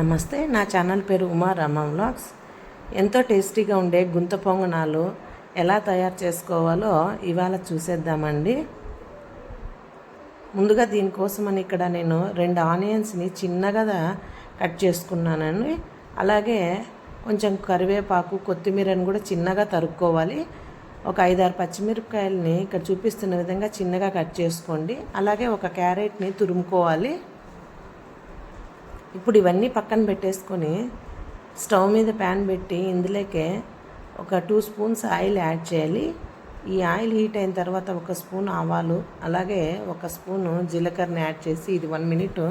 నమస్తే నా ఛానల్ పేరు ఉమా రమ వ్లాగ్స్ ఎంతో టేస్టీగా ఉండే గుంత పొంగనాలు ఎలా తయారు చేసుకోవాలో ఇవాళ చూసేద్దామండి. ముందుగా దీనికోసమని ఇక్కడ నేను రెండు ఆనియన్స్ని చిన్నగా కట్ చేసుకున్నానండి. అలాగే కొంచెం కరివేపాకు కొత్తిమీరని కూడా చిన్నగా తరుక్కోవాలి. ఒక ఐదారు పచ్చిమిరపకాయలని ఇక్కడ చూపిస్తున్న విధంగా చిన్నగా కట్ చేసుకోండి. అలాగే ఒక క్యారెట్ని తురుముకోవాలి. ఇప్పుడు ఇవన్నీ పక్కన పెట్టేసుకొని స్టవ్ మీద ప్యాన్ పెట్టి ఇందులోకే ఒక టూ స్పూన్స్ ఆయిల్ యాడ్ చేయాలి. ఈ ఆయిల్ హీట్ అయిన తర్వాత ఒక స్పూన్ ఆవాలు అలాగే ఒక స్పూను జీలకర్రని యాడ్ చేసి ఇది వన్ మినిట్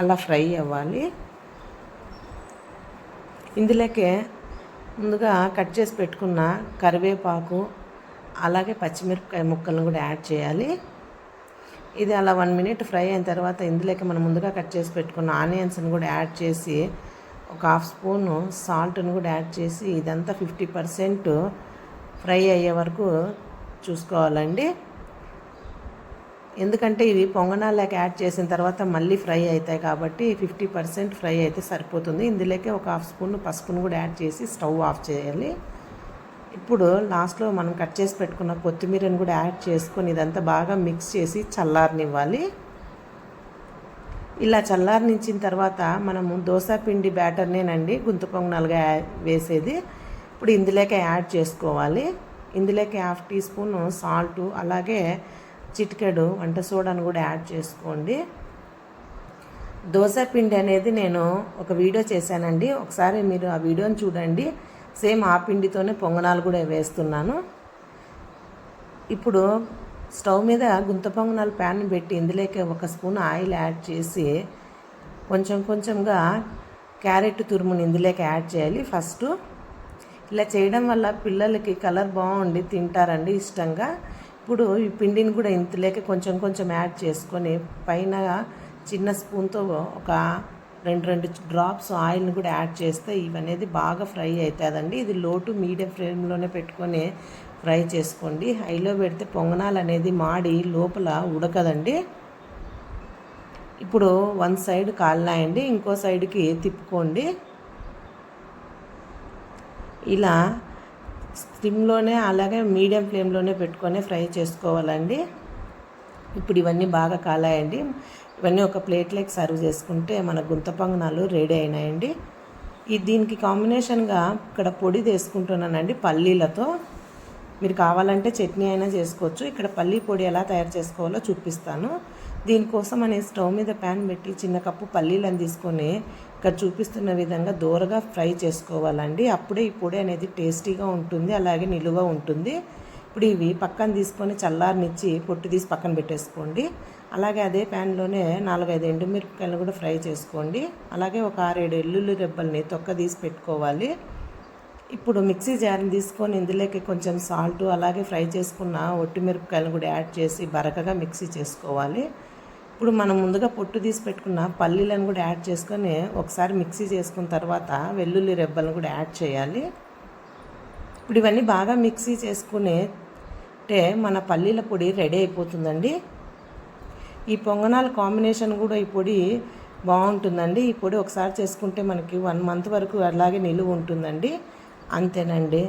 అలా ఫ్రై అవ్వాలి. ఇందులోకే ముందుగా కట్ చేసి పెట్టుకున్న కరివేపాకు అలాగే పచ్చిమిరపకాయ ముక్కలను కూడా యాడ్ చేయాలి. ఇది అలా వన్ మినిట్ ఫ్రై అయిన తర్వాత ఇందులోకి మనం ముందుగా కట్ చేసి పెట్టుకున్న ఆనియన్స్ని కూడా యాడ్ చేసి ఒక హాఫ్ స్పూను సాల్ట్ని కూడా యాడ్ చేసి ఇదంతా ఫిఫ్టీ పర్సెంట్ ఫ్రై అయ్యే వరకు చూసుకోవాలండి. ఎందుకంటే ఇవి పొంగనాలకు యాడ్ చేసిన తర్వాత మళ్ళీ ఫ్రై అవుతాయి కాబట్టి ఫిఫ్టీ పర్సెంట్ ఫ్రై అయితే సరిపోతుంది. ఇందులోకి ఒక హాఫ్ స్పూన్ పసుపును కూడా యాడ్ చేసి స్టవ్ ఆఫ్ చేయాలి. ఇప్పుడు లాస్ట్లో మనం కట్ చేసి పెట్టుకున్న కొత్తిమీరని కూడా యాడ్ చేసుకొని ఇదంతా బాగా మిక్స్ చేసి చల్లారనివ్వాలి. ఇలా చల్లారనిచ్చిన తర్వాత మనము దోశ పిండి బ్యాటర్నేనండి గుంత పొంగనాలుగా వేసేది. ఇప్పుడు ఇందులోకి యాడ్ చేసుకోవాలి. ఇందులోకి హాఫ్ టీ స్పూన్ సాల్ట్ అలాగే చిటికెడు వంట సోడాను కూడా యాడ్ చేసుకోండి. దోశ పిండి అనేది నేను ఒక వీడియో చేశానండి. ఒకసారి మీరు ఆ వీడియోని చూడండి. సేమ్ ఆ పిండితోనే పొంగనాలు కూడా వేస్తున్నాను. ఇప్పుడు స్టవ్ మీద గుంత పొంగనాలు ప్యాన్ పెట్టి ఇందులోకి ఒక స్పూన్ ఆయిల్ యాడ్ చేసి కొంచెం కొంచెంగా క్యారెట్ తురుముని ఇందులోకి యాడ్ చేయాలి. ఫస్ట్ ఇలా చేయడం వల్ల పిల్లలకి కలర్ బాగుండి తింటారండి ఇష్టంగా. ఇప్పుడు ఈ పిండిని కూడా ఇంతలోకి కొంచెం కొంచెం యాడ్ చేసుకొని పైన చిన్న స్పూన్తో ఒక రెండు రెండు డ్రాప్స్ ఆయిల్ని కూడా యాడ్ చేస్తే ఇవనేది బాగా ఫ్రై అవుతుందండి ఇది లో టు మీడియం ఫ్లేమ్లోనే పెట్టుకొని ఫ్రై చేసుకోండి. హైలో పెడితే పొంగనాలు అనేది మాడి లోపల ఉడకదండి. ఇప్పుడు వన్ సైడ్ కాలినాయండి. ఇంకో సైడ్కి తిప్పుకోండి. ఇలా స్టిమ్లోనే అలాగే మీడియం ఫ్లేమ్లోనే పెట్టుకొని ఫ్రై చేసుకోవాలండి. ఇప్పుడు ఇవన్నీ బాగా కాలాయండి. ఇవన్నీ ఒక ప్లేట్లోకి సర్వ్ చేసుకుంటే మన గుంత పొంగనాలు రెడీ అయినాయండి. ఈ దీనికి కాంబినేషన్గా ఇక్కడ పొడి తీసుకుంటున్నానండి పల్లీలతో. మీరు కావాలంటే చట్నీ అయినా చేసుకోవచ్చు. ఇక్కడ పల్లీ పొడి ఎలా తయారు చేసుకోవాలో చూపిస్తాను. దీనికోసం అనే స్టవ్ మీద ప్యాన్ పెట్టి చిన్న కప్పు పల్లీలను తీసుకొని ఇక్కడ చూపిస్తున్న విధంగా దూరగా ఫ్రై చేసుకోవాలండి. అప్పుడే ఈ పొడి అనేది టేస్టీగా ఉంటుంది అలాగే నిలువ ఉంటుంది. ఇప్పుడు ఇవి పక్కన తీసుకొని చల్లారనిచ్చి పొట్టు తీసి పక్కన పెట్టేసుకోండి. అలాగే అదే ప్యాన్లోనే నాలుగైదు ఎండుమిరపకాయలు కూడా ఫ్రై చేసుకోండి. అలాగే ఒక ఆరేడు ఎల్లుల్లి రెబ్బల్ని తొక్క తీసి పెట్టుకోవాలి. ఇప్పుడు మిక్సీ జార్ని తీసుకొని ఇందులోకి కొంచెం సాల్ట్ అలాగే ఫ్రై చేసుకున్న ఒట్టి మిరపకాయలు కూడా యాడ్ చేసి బరకగా మిక్సీ చేసుకోవాలి. ఇప్పుడు మనం ముందుగా పొట్టు తీసి పెట్టుకున్న పల్లీలను కూడా యాడ్ చేసుకొని ఒకసారి మిక్సీ చేసుకున్న తర్వాత వెల్లుల్లి రెబ్బలను కూడా యాడ్ చేయాలి. ఇప్పుడు ఇవన్నీ బాగా మిక్సీ చేసుకునే అంటే మన పల్లీల పొడి రెడీ అయిపోతుందండి. ఈ పొంగనాల కాంబినేషన్ కూడా ఈ పొడి బాగుంటుందండి. ఈ పొడి ఒకసారి చేసుకుంటే మనకి వన్ మంత్ వరకు అలాగే నిలువ ఉంటుందండి. అంతేనండి.